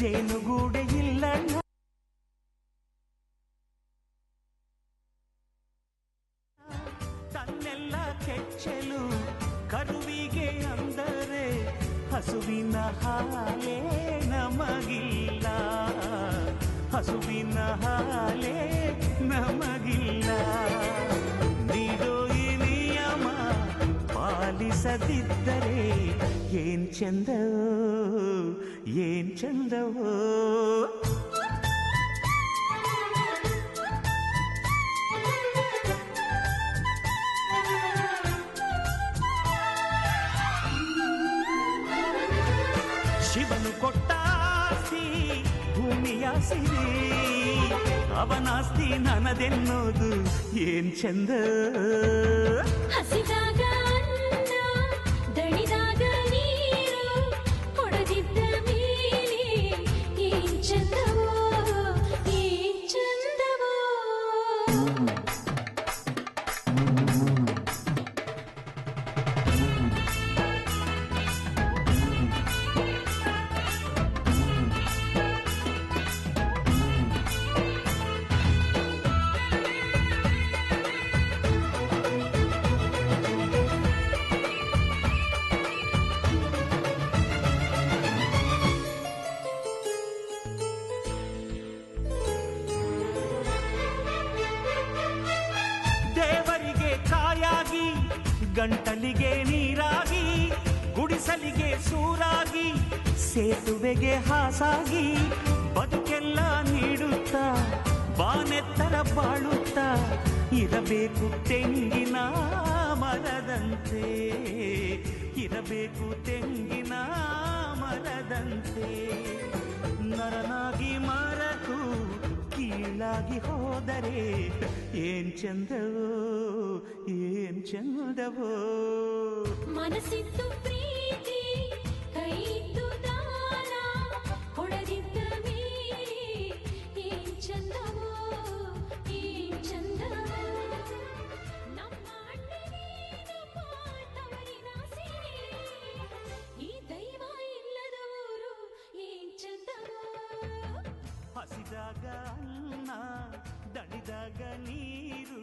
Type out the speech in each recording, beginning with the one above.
ಜೇನುಗೂಡೆ ಇಲ್ಲ ತನ್ನೆಲ್ಲ ಕೆಚ್ಚಲು ಕರುವಿಗೆ ಅಂದರೆ ಹಸುವಿನ ಹಾಲೇ ನಮಗಿಲ್ಲ. ಹಸುವಿನ ಹಾಲೇ ನಮಗಿಲ್ಲ. ನೀಡೋ ಈ ನಿಯಮ ಪಾಲಿಸದಿದ್ದರೆ ಏನ್ ಚಂದವೋ ಏನ್ ಚಂದವೋ ಶಿವನು ಕೊಟ್ಟ ಆಸ್ತಿ ಭೂಮಿಯ ಸಿರಿ ಅವನಾಸ್ತಿ ನನದೆನ್ನೋದು ಏನ್ ಚಂದ ಹಸಿದಾಗ ಏನ್ ಚಂದವೋ ಸೇತುವೆಗೆ ಹಾಸಾಗಿ ಬದುಕೆಲ್ಲ ನೀಡುತ್ತಾ, ಬಾನೆತ್ತರ ಬಾಳುತ್ತಾ, ಇರಬೇಕು ತೆಂಗಿನ ಮರದಂತೆ, ಇರಬೇಕು ತೆಂಗಿನ ಮರದಂತೆ. ನರನಾಗಿ ಮರತು ಕೀಳಾಗಿ ಹೋದರೆ ಏನ್ ಚಂದವೋ ಏನ್ ಚಂದವೋ. ಮನಸ್ಸಿತ್ತು ಪ್ರೀತಿ, ಕೈಯಿತ್ತು ಹಸಿದಾಗ ಅನ್ನ ದಣಿದಾಗ ನೀರು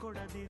ಕೊಡದೆ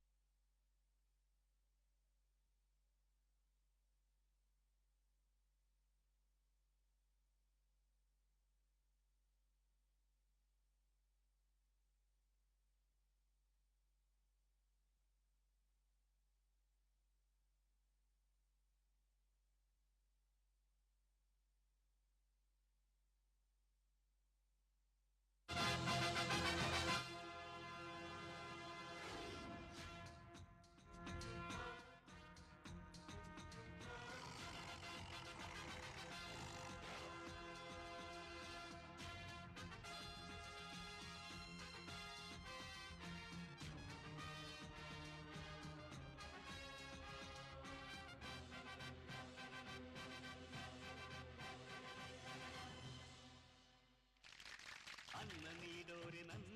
ನೀಡೋರೆ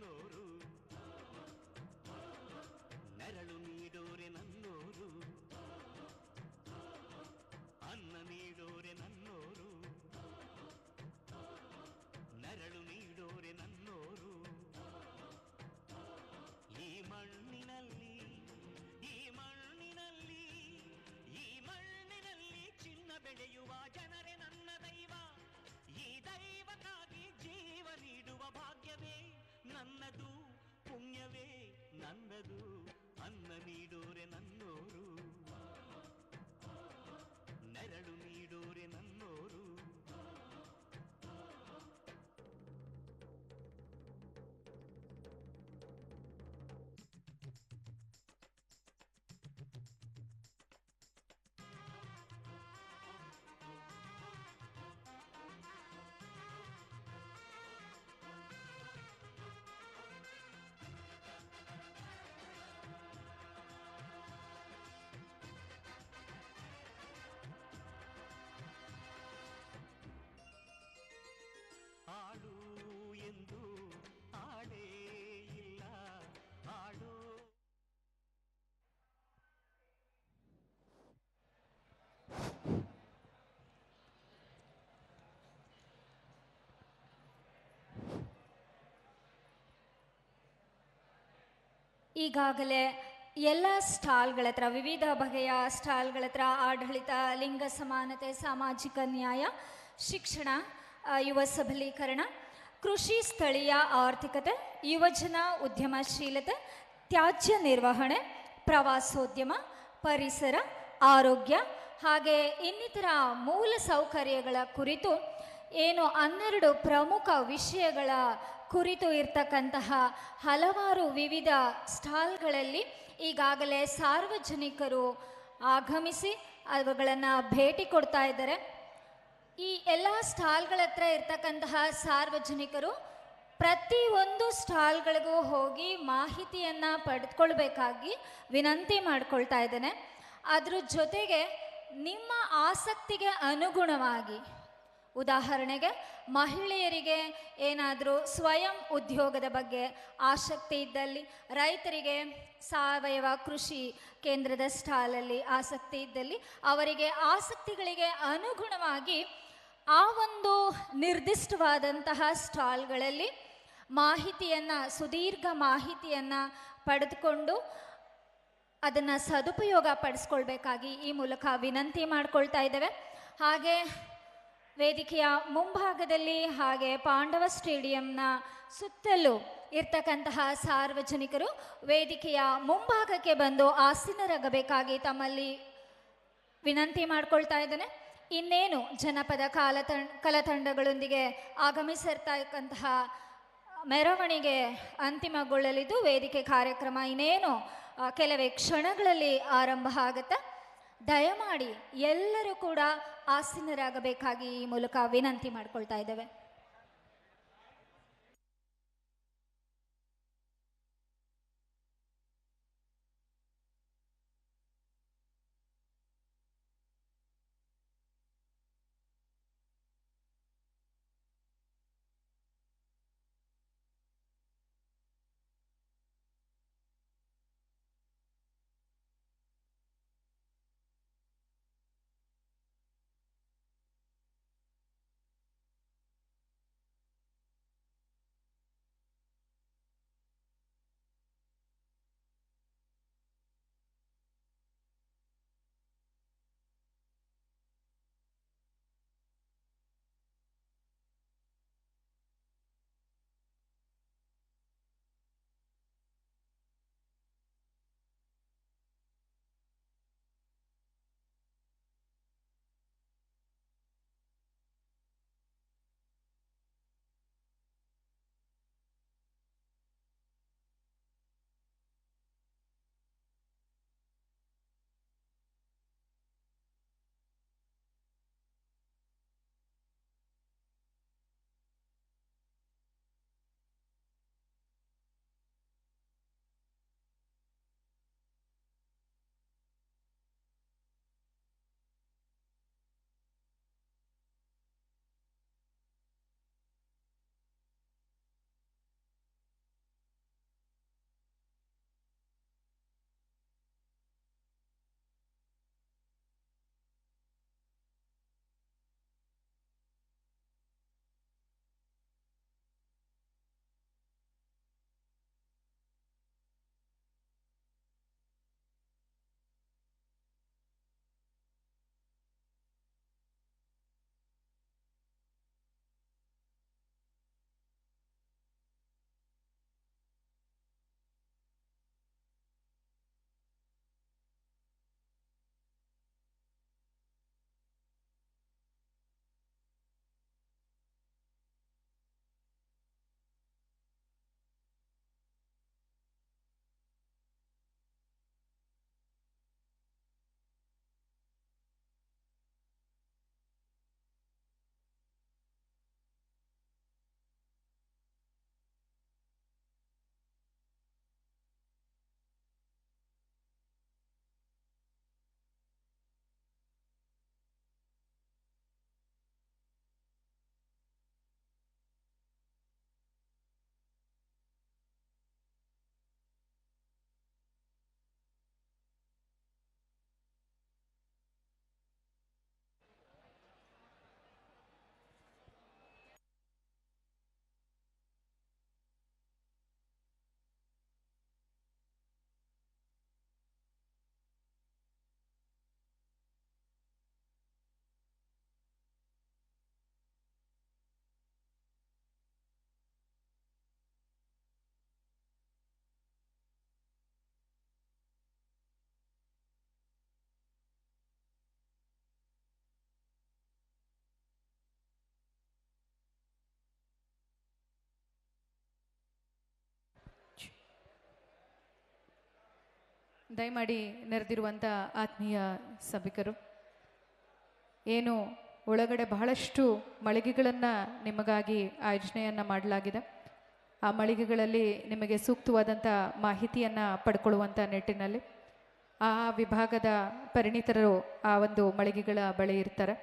ನನ್ನದು ಪುಣ್ಯವೇ ನನ್ನದು ಅನ್ನ ನೀಡೋರೆ ನನ್ನೋರು. ನೆರಳು ನೀಡೋರೆ ನನ್ನೋರು ಈಗಾಗಲೇ ಎಲ್ಲ ಸ್ಟಾಲ್ಗಳ ಹತ್ರ, ವಿವಿಧ ಬಗೆಯ ಸ್ಟಾಲ್ಗಳ ಹತ್ರ ಆಡಳಿತ, ಲಿಂಗ ಸಮಾನತೆ, ಸಾಮಾಜಿಕ ನ್ಯಾಯ, ಶಿಕ್ಷಣ ಯುವ ಸಬಲೀಕರಣ, ಕೃಷಿ ಸ್ಥಳೀಯ ಆರ್ಥಿಕತೆ, ಯುವಜನ ಉದ್ಯಮಶೀಲತೆ, ತ್ಯಾಜ್ಯ ನಿರ್ವಹಣೆ, ಪ್ರವಾಸೋದ್ಯಮ, ಪರಿಸರ, ಆರೋಗ್ಯ ಹಾಗೆ ಇನ್ನಿತರ ಮೂಲ ಸೌಕರ್ಯಗಳ ಕುರಿತು ಏನು ಹನ್ನೆರಡು ಪ್ರಮುಖ ವಿಷಯಗಳ ಕುರಿತು ಇರ್ತಕ್ಕಂತಹ ಹಲವಾರು ವಿವಿಧ ಸ್ಟಾಲ್ಗಳಲ್ಲಿ ಈಗಾಗಲೇ ಸಾರ್ವಜನಿಕರು ಆಗಮಿಸಿ ಅವುಗಳನ್ನು ಭೇಟಿ ಕೊಡ್ತಾ ಇದ್ದಾರೆ. ಈ ಎಲ್ಲ ಸ್ಟಾಲ್ಗಳ ಹತ್ರ ಇರ್ತಕ್ಕಂತಹ ಸಾರ್ವಜನಿಕರು ಪ್ರತಿಯೊಂದು ಸ್ಟಾಲ್ಗಳಿಗೂ ಹೋಗಿ ಮಾಹಿತಿಯನ್ನು ಪಡೆದುಕೊಳ್ಬೇಕಾಗಿ ವಿನಂತಿ ಮಾಡ್ಕೊಳ್ತಾ ಇದ್ದೇನೆ. ಅದ್ರ ಜೊತೆಗೆ ನಿಮ್ಮ ಆಸಕ್ತಿಗೆ ಅನುಗುಣವಾಗಿ ಉದಾಹರಣೆಗೆ ಮಹಿಳೆಯರಿಗೆ ಏನಾದರೂ ಸ್ವಯಂ ಉದ್ಯೋಗದ ಬಗ್ಗೆ ಆಸಕ್ತಿ ಇದ್ದಲ್ಲಿ, ರೈತರಿಗೆ ಸಾವಯವ ಕೃಷಿ ಕೇಂದ್ರದ ಸ್ಟಾಲಲ್ಲಿ ಆಸಕ್ತಿ ಇದ್ದಲ್ಲಿ ಅವರಿಗೆ ಆಸಕ್ತಿಗಳಿಗೆ ಅನುಗುಣವಾಗಿ ಆ ಒಂದು ನಿರ್ದಿಷ್ಟವಾದಂತಹ ಸ್ಟಾಲ್ಗಳಲ್ಲಿ ಮಾಹಿತಿಯನ್ನು, ಸುದೀರ್ಘ ಮಾಹಿತಿಯನ್ನು ಪಡೆದುಕೊಂಡು ಅದನ್ನು ಸದುಪಯೋಗ ಪಡಿಸ್ಕೊಳ್ಬೇಕಾಗಿ ಈ ಮೂಲಕ ವಿನಂತಿ ಮಾಡ್ಕೊಳ್ತಾ ಇದ್ದೇವೆ. ಹಾಗೆ ವೇದಿಕೆಯ ಮುಂಭಾಗದಲ್ಲಿ ಹಾಗೆ ಪಾಂಡವ ಸ್ಟೇಡಿಯಂನ ಸುತ್ತಲೂ ಇರ್ತಕ್ಕಂತಹ ಸಾರ್ವಜನಿಕರು ವೇದಿಕೆಯ ಮುಂಭಾಗಕ್ಕೆ ಬಂದು ಆಸೀನರಾಗಬೇಕಾಗಿ ತಮ್ಮಲ್ಲಿ ವಿನಂತಿ ಮಾಡ್ಕೊಳ್ತಾ ಇದ್ದೇನೆ. ಇನ್ನೇನು ಜನಪದ ಕಾಲ ಕಲತಂಡಗಳೊಂದಿಗೆ ಆಗಮಿಸಿರ್ತಕ್ಕಂತಹ ಮೆರವಣಿಗೆ ಅಂತಿಮಗೊಳ್ಳಲಿದ್ದು ವೇದಿಕೆ ಕಾರ್ಯಕ್ರಮ ಇನ್ನೇನು ಕೆಲವೇ ಕ್ಷಣಗಳಲ್ಲಿ ಆರಂಭ ಆಗುತ್ತೆ. ದಯಮಾಡಿ ಎಲ್ಲರೂ ಕೂಡ ಆಸೀನರಾಗಬೇಕಾಗಿ ಈ ಮೂಲಕ ವಿನಂತಿ ಮಾಡ್ಕೊಳ್ತಾ ಇದ್ದೇವೆ. ದಯಮಾಡಿ ನೆರೆದಿರುವಂಥ ಆತ್ಮೀಯ ಸಭಿಕರು, ಏನು ಒಳಗಡೆ ಬಹಳಷ್ಟು ಮಳಿಗೆಗಳನ್ನು ನಿಮಗಾಗಿ ಆಯೋಜನೆಯನ್ನು ಮಾಡಲಾಗಿದೆ. ಆ ಮಳಿಗೆಗಳಲ್ಲಿ ನಿಮಗೆ ಸೂಕ್ತವಾದಂಥ ಮಾಹಿತಿಯನ್ನು ಪಡ್ಕೊಳ್ಳುವಂಥ ನಿಟ್ಟಿನಲ್ಲಿ ಆ ವಿಭಾಗದ ಪರಿಣಿತರು ಆ ಒಂದು ಮಳಿಗೆಗಳ ಬಳಿ ಇರ್ತಾರೆ.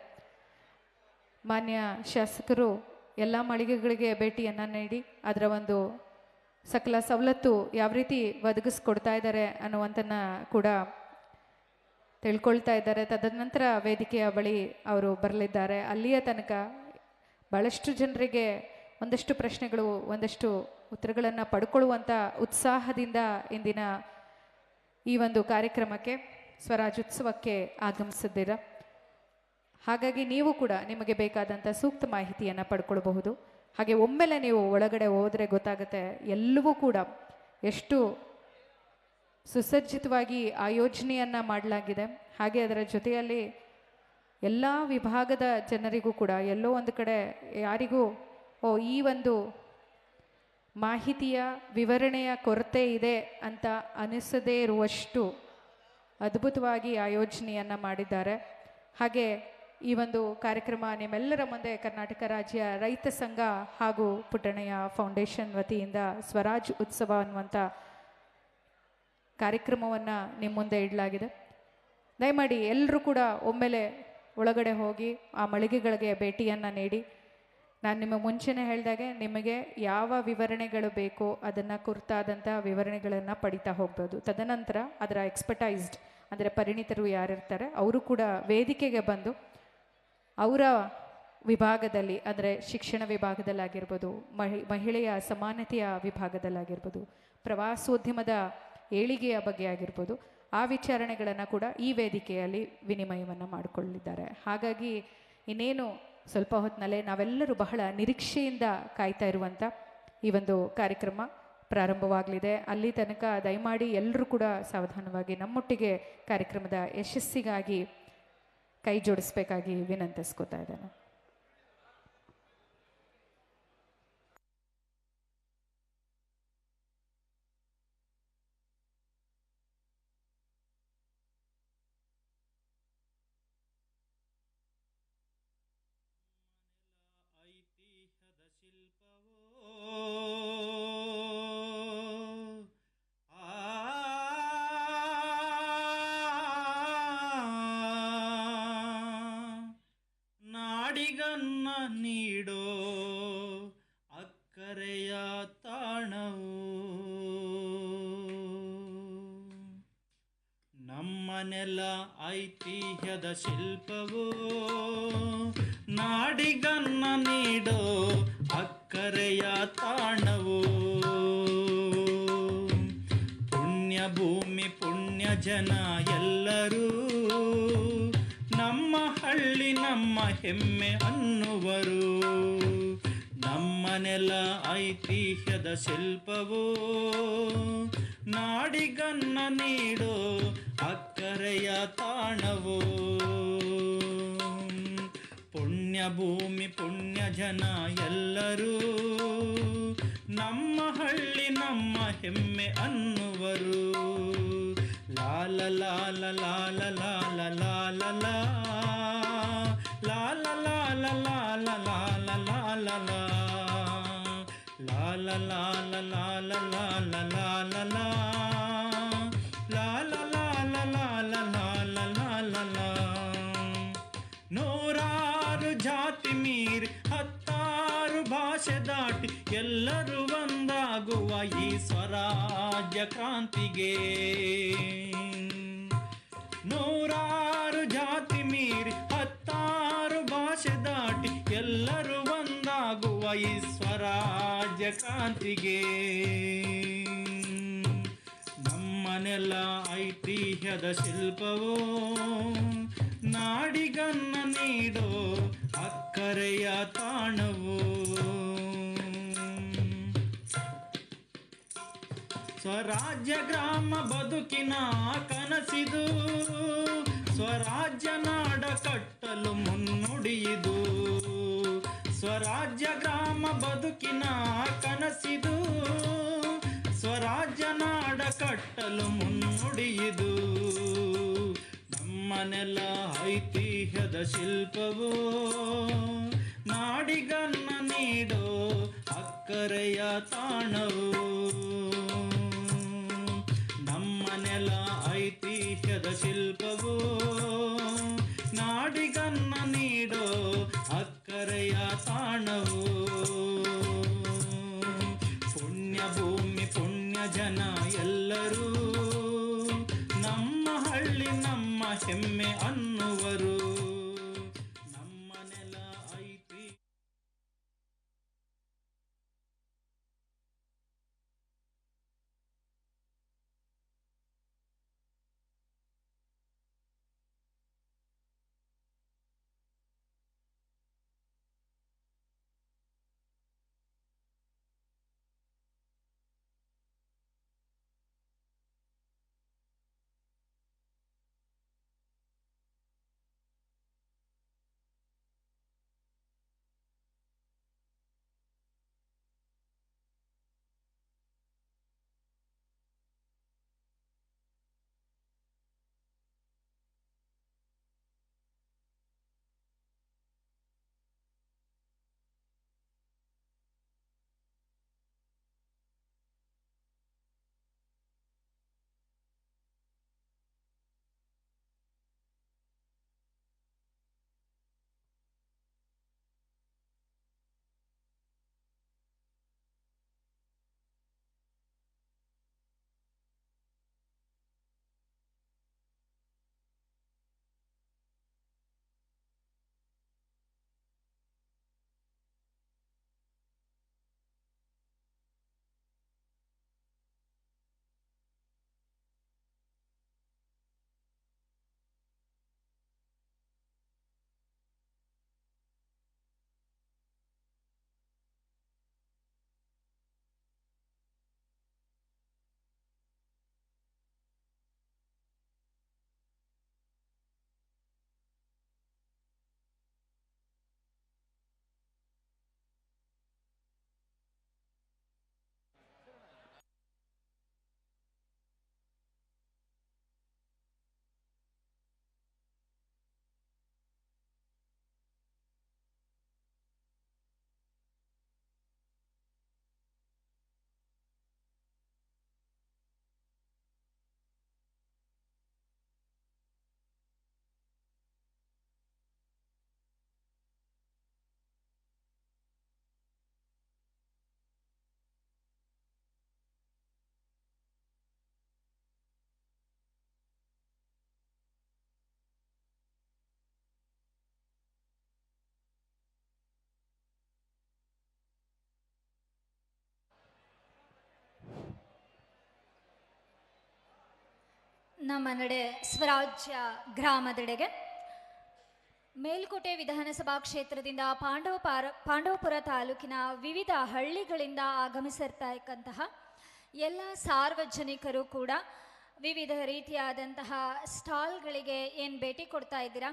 ಮಾನ್ಯ ಶಾಸಕರು, ಎಲ್ಲ ಮಳಿಗೆಗಳಿಗೆ ಭೇಟಿಯನ್ನು ನೀಡಿ ಅದರ ಒಂದು ಸಕಲ ಸವಲತ್ತು ಯಾವ ರೀತಿ ಒದಗಿಸ್ಕೊಡ್ತಾ ಇದ್ದಾರೆ ಅನ್ನುವಂಥನ್ನ ಕೂಡ ತಿಳ್ಕೊಳ್ತಾ ಇದ್ದಾರೆ. ತದನಂತರ ವೇದಿಕೆಯ ಬಳಿ ಅವರು ಬರಲಿದ್ದಾರೆ. ಅಲ್ಲಿಯ ತನಕ ಭಾಳಷ್ಟು ಜನರಿಗೆ ಒಂದಷ್ಟು ಪ್ರಶ್ನೆಗಳು, ಒಂದಷ್ಟು ಉತ್ತರಗಳನ್ನು ಪಡ್ಕೊಳ್ಳುವಂಥ ಉತ್ಸಾಹದಿಂದ ಇಂದಿನ ಈ ಒಂದು ಕಾರ್ಯಕ್ರಮಕ್ಕೆ, ಸ್ವರಾಜ್ಯೋತ್ಸವಕ್ಕೆ ಆಗಮಿಸಿದ್ದೀರ? ಹಾಗಾಗಿ ನೀವು ಕೂಡ ನಿಮಗೆ ಬೇಕಾದಂಥ ಸೂಕ್ತ ಮಾಹಿತಿಯನ್ನು ಪಡ್ಕೊಳ್ಬಹುದು. ಹಾಗೆ ಒಮ್ಮೆಲೆ ನೀವು ಒಳಗಡೆ ಹೋದರೆ ಗೊತ್ತಾಗುತ್ತೆ ಎಲ್ಲವೂ ಕೂಡ ಎಷ್ಟು ಸುಸಜ್ಜಿತವಾಗಿ ಆಯೋಜನೆಯನ್ನು ಮಾಡಲಾಗಿದೆ. ಹಾಗೆ ಅದರ ಜೊತೆಯಲ್ಲಿ ಎಲ್ಲ ವಿಭಾಗದ ಜನರಿಗೂ ಕೂಡ, ಎಲ್ಲೋ ಒಂದು ಕಡೆ ಯಾರಿಗೂ, ಓ, ಈ ಒಂದು ಮಾಹಿತಿಯ ವಿವರಣೆಯ ಕೊರತೆ ಇದೆ ಅಂತ ಅನಿಸದೇ ಇರುವಷ್ಟು ಅದ್ಭುತವಾಗಿ ಆಯೋಜನೆಯನ್ನು ಮಾಡಿದ್ದಾರೆ. ಹಾಗೆ ಈ ಒಂದು ಕಾರ್ಯಕ್ರಮ ನಿಮ್ಮೆಲ್ಲರ ಮುಂದೆ ಕರ್ನಾಟಕ ರಾಜ್ಯ ರೈತ ಸಂಘ ಹಾಗೂ ಪುಟ್ಟಣೆಯ ಫೌಂಡೇಶನ್ ವತಿಯಿಂದ ಸ್ವರಾಜ್ ಉತ್ಸವ ಅನ್ನುವಂಥ ಕಾರ್ಯಕ್ರಮವನ್ನು ನಿಮ್ಮ ಮುಂದೆ ಇಡಲಾಗಿದೆ. ದಯಮಾಡಿ ಎಲ್ಲರೂ ಕೂಡ ಒಮ್ಮೆಲೆ ಒಳಗಡೆ ಹೋಗಿ ಆ ಮಳಿಗೆಗಳಿಗೆ ಭೇಟಿಯನ್ನು ನೀಡಿ. ನಾನು ನಿಮ್ಮ ಮುಂಚೆನೇ ಹೇಳಿದಾಗೆ ನಿಮಗೆ ಯಾವ ವಿವರಣೆಗಳು ಬೇಕೋ ಅದನ್ನು ಕುರಿತಾದಂಥ ವಿವರಣೆಗಳನ್ನು ಪಡಿತಾ ಹೋಗ್ಬೋದು. ತದನಂತರ ಅದರ ಎಕ್ಸ್ಪರ್ಟೈಸ್ಡ್ ಅಂದರೆ ಪರಿಣಿತರು ಯಾರಿರ್ತಾರೆ, ಅವರು ಕೂಡ ವೇದಿಕೆಗೆ ಬಂದು ಅವರ ವಿಭಾಗದಲ್ಲಿ, ಅಂದರೆ ಶಿಕ್ಷಣ ವಿಭಾಗದಲ್ಲಾಗಿರ್ಬೋದು, ಮಹಿ, ಮಹಿಳೆಯ ಸಮಾನತೆಯ ವಿಭಾಗದಲ್ಲಾಗಿರ್ಬೋದು, ಪ್ರವಾಸೋದ್ಯಮದ ಏಳಿಗೆಯ ಬಗ್ಗೆ ಆಗಿರ್ಬೋದು, ಆ ವಿಚಾರಣೆಗಳನ್ನು ಕೂಡ ಈ ವೇದಿಕೆಯಲ್ಲಿ ವಿನಿಮಯವನ್ನು ಮಾಡಿಕೊಳ್ಳಿದ್ದಾರೆ ಹಾಗಾಗಿ ಇನ್ನೇನು ಸ್ವಲ್ಪ ಹೊತ್ತಿನಲ್ಲೇ ನಾವೆಲ್ಲರೂ ಬಹಳ ನಿರೀಕ್ಷೆಯಿಂದ ಕಾಯ್ತಾ ಇರುವಂಥ ಈ ಒಂದು ಕಾರ್ಯಕ್ರಮ ಪ್ರಾರಂಭವಾಗಲಿದೆ. ಅಲ್ಲಿ ತನಕ ದಯಮಾಡಿ ಎಲ್ಲರೂ ಕೂಡ ಸಾವಧಾನವಾಗಿ ನಮ್ಮೊಟ್ಟಿಗೆ ಕಾರ್ಯಕ್ರಮದ ಯಶಸ್ಸಿಗಾಗಿ ಕೈ ಜೋಡಿಸ್ಬೇಕಾಗಿ ವಿನಂತಿಸ್ಕೋತಾ ಇದ್ದೇನೆ. ನಾಡಿಗನ್ನ ನೀಡೋ ಅಕ್ಕರೆಯ ತಾಣವು. ನಮ್ಮನೆಲ್ಲ ಐತಿಹ್ಯದ ಶಿಲ್ಪವು ನಾಡಿಗನ್ನ ನೀಡೋ ಅಕ್ಕರೆಯ ತಾಣವು. ಪುಣ್ಯ ಭೂಮಿ ಪುಣ್ಯ ಜನ ಎಲ್ಲರೂ ನಮ್ಮ ಹಳ್ಳಿ ನಮ್ಮ ಹೆಮ್ಮೆ ಅನ್ನುವರು. ನಮ್ಮ ನೆಲ ಐತಿಹ್ಯದ ಶಿಲ್ಪವೋ. ನಾಡಿಗನ್ನ ನೀಡೋ ಅಕ್ಕರೆಯ ತಾಣವೋ. ಪುಣ್ಯ ಭೂಮಿ, ಪುಣ್ಯ ಜನ ಎಲ್ಲರೂ. ನಮ್ಮ ಹಳ್ಳಿ, ನಮ್ಮ ಹೆಮ್ಮೆ ಅನ್ನುವರು. ಲಾಲ ಲಾಲ ಲಾಲ ಲಾಲ ಲಾಲ ಲಾ ನೂರಾರು ಜಾತಿ ಮೀರಿ ಹತ್ತಾರು ಭಾಷೆ ದಾಟಿ ಎಲ್ಲರೂ ಒಂದಾಗುವ ಈ ಸ್ವರಾಜ್ಯ ಕ್ರಾಂತಿಗೆ ಕ್ರಾಂತಿಗೆ ನಮ್ಮನೆಲ್ಲ ಐತಿಹ್ಯದ ಶಿಲ್ಪವೋ, ನಾಡಿಗನ್ನ ನೀಡೋ ಅಕ್ಕರೆಯ ತಾಣವೋ. ಸ್ವರಾಜ್ಯ ಗ್ರಾಮ ಬದುಕಿನ ಕನಸಿದು, ಸ್ವರಾಜ್ಯ ನಾಡ ಕಟ್ಟಲು ಮುನ್ನುಡಿಯಿದು. ಸ್ವರಾಜ್ಯ ಗ್ರಾಮ ಬದುಕಿನ ಕನಸಿದು. ಸ್ವರಾಜ್ಯ ನಾಡ ಕಟ್ಟಲು ಮುನ್ನುಡಿಯಿದು. ನಮ್ಮನೆಲ್ಲ ನೆಲ ಐತಿಹ್ಯದ ಶಿಲ್ಪವು. ನಾಡಿಗನ್ನ ನೀಡೋ ಅಕ್ಕರೆಯ ತಾಣವು. ನಮ್ಮನೆಲ್ಲ ಐತಿಹ್ಯದ ಶಿಲ್ಪವು. ತಾಣವು ನಮ್ಮ ನಡೆ ಸ್ವರಾಜ್ಯ ಗ್ರಾಮದೆಡೆಗೆ. ಮೇಲ್ಕೋಟೆ ವಿಧಾನಸಭಾ ಕ್ಷೇತ್ರದಿಂದ ಪಾಂಡವ ಪಾಂಡವಪುರ ತಾಲೂಕಿನ ವಿವಿಧ ಹಳ್ಳಿಗಳಿಂದ ಆಗಮಿಸಿರ್ತಕ್ಕಂತಹ ಎಲ್ಲ ಸಾರ್ವಜನಿಕರು ಕೂಡ ವಿವಿಧ ರೀತಿಯಾದಂತಹ ಸ್ಟಾಲ್ಗಳಿಗೆ ಏನು ಭೇಟಿ ಕೊಡ್ತಾ ಇದ್ದೀರಾ?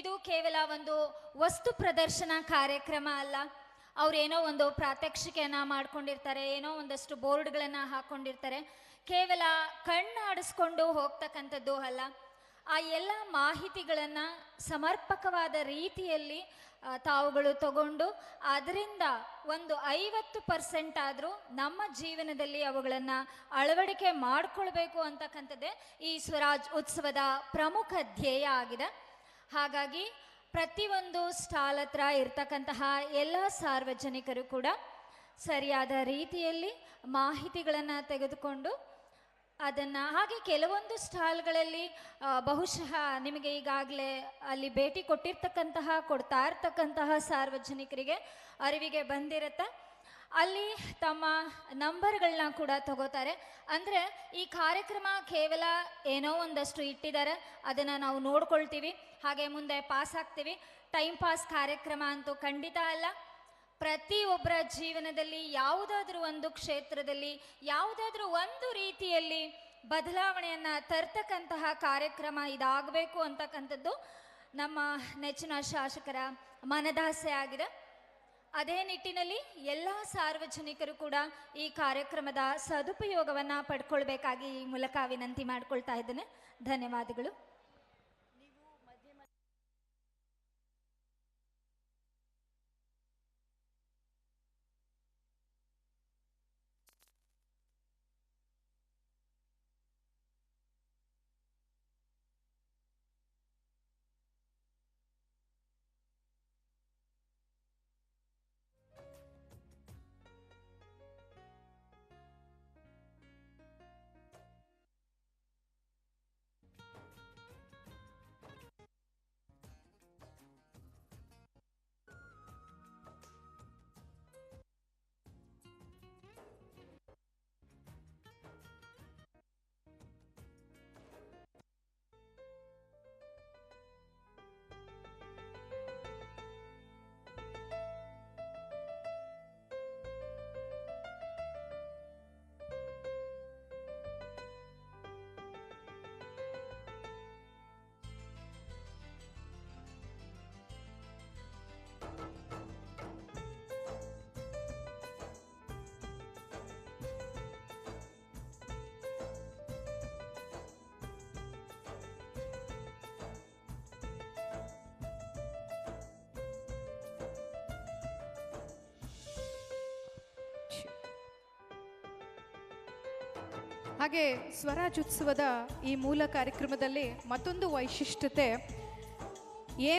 ಇದು ಕೇವಲ ಒಂದು ವಸ್ತು ಪ್ರದರ್ಶನ ಕಾರ್ಯಕ್ರಮ ಅಲ್ಲ. ಅವ್ರೇನೋ ಒಂದು ಪ್ರಾತ್ಯಕ್ಷಿಕೆಯನ್ನು ಮಾಡ್ಕೊಂಡಿರ್ತಾರೆ, ಏನೋ ಒಂದಷ್ಟು ಬೋರ್ಡ್ಗಳನ್ನು ಹಾಕ್ಕೊಂಡಿರ್ತಾರೆ ಕೇವಲ ಕಣ್ಣು ಆಡಿಸ್ಕೊಂಡು ಹೋಗ್ತಕ್ಕಂಥದ್ದು ಅಲ್ಲ, ಆ ಎಲ್ಲ ಮಾಹಿತಿಗಳನ್ನು ಸಮರ್ಪಕವಾದ ರೀತಿಯಲ್ಲಿ ತಾವುಗಳು ತಗೊಂಡು ಅದರಿಂದ ಒಂದು ಐವತ್ತು ಪರ್ಸೆಂಟ್ ಆದರೂ ನಮ್ಮ ಜೀವನದಲ್ಲಿ ಅವುಗಳನ್ನು ಅಳವಡಿಕೆ ಮಾಡಿಕೊಳ್ಬೇಕು ಅಂತಕ್ಕಂಥದ್ದೇ ಈ ಸ್ವರಾಜ್ ಉತ್ಸವದ ಪ್ರಮುಖ ಧ್ಯೇಯ ಆಗಿದೆ. ಹಾಗಾಗಿ ಪ್ರತಿಯೊಂದು ಸ್ಟಾಲ್ ಹತ್ರ ಇರ್ತಕ್ಕಂತಹ ಎಲ್ಲ ಸಾರ್ವಜನಿಕರು ಕೂಡ ಸರಿಯಾದ ರೀತಿಯಲ್ಲಿ ಮಾಹಿತಿಗಳನ್ನು ತೆಗೆದುಕೊಂಡು ಅದನ್ನು ಹಾಗೆ ಕೆಲವೊಂದು ಸ್ಟಾಲ್ಗಳಲ್ಲಿ ಬಹುಶಃ ನಿಮಗೆ ಈಗಾಗಲೇ ಅಲ್ಲಿ ಭೇಟಿ ಕೊಟ್ಟಿರ್ತಕ್ಕಂತಹ, ಕೊಡ್ತಾ ಇರ್ತಕ್ಕಂತಹ ಸಾರ್ವಜನಿಕರಿಗೆ ಅರಿವಿಗೆ ಬಂದಿರುತ್ತೆ. ಅಲ್ಲಿ ತಮ್ಮ ನಂಬರ್ಗಳನ್ನ ಕೂಡ ತಗೋತಾರೆ. ಅಂದರೆ ಈ ಕಾರ್ಯಕ್ರಮ ಕೇವಲ ಏನೋ ಒಂದಷ್ಟು ಇಟ್ಟಿದ್ದಾರೆ. ಅದನ್ನು ನಾವು ನೋಡ್ಕೊಳ್ತೀವಿ. ಹಾಗೆ ಮುಂದೆ ಪಾಸ್ ಆಗ್ತೀವಿ. ಟೈಮ್ ಪಾಸ್ ಕಾರ್ಯಕ್ರಮ ಅಂತೂ ಖಂಡಿತ ಅಲ್ಲ. ಪ್ರತಿಯೊಬ್ಬರ ಜೀವನದಲ್ಲಿ ಯಾವುದಾದ್ರೂ ಒಂದು ಕ್ಷೇತ್ರದಲ್ಲಿ, ಯಾವುದಾದ್ರೂ ಒಂದು ರೀತಿಯಲ್ಲಿ ಬದಲಾವಣೆಯನ್ನು ತರ್ತಕ್ಕಂತಹ ಕಾರ್ಯಕ್ರಮ ಇದಾಗಬೇಕು ಅಂತಕ್ಕಂಥದ್ದು ನಮ್ಮ ನೆಚ್ಚಿನ ಶಾಸಕರ ಮನದಾಸೆ ಆಗಿದೆ ಅದೇ ನಿಟ್ಟಿನಲ್ಲಿ ಎಲ್ಲ ಸಾರ್ವಜನಿಕರು ಕೂಡ ಈ ಕಾರ್ಯಕ್ರಮದ ಸದುಪಯೋಗವನ್ನು ಪಡ್ಕೊಳ್ಬೇಕಾಗಿ ಈ ಮೂಲಕ ವಿನಂತಿ ಮಾಡ್ಕೊಳ್ತಾ ಇದ್ದೇನೆ. ಧನ್ಯವಾದಗಳು. ಹಾಗೆ ಸ್ವರಾಜ್ಯೋತ್ಸವದ ಈ ಮೂಲ ಕಾರ್ಯಕ್ರಮದಲ್ಲಿ ಮತ್ತೊಂದು ವೈಶಿಷ್ಟ್ಯತೆ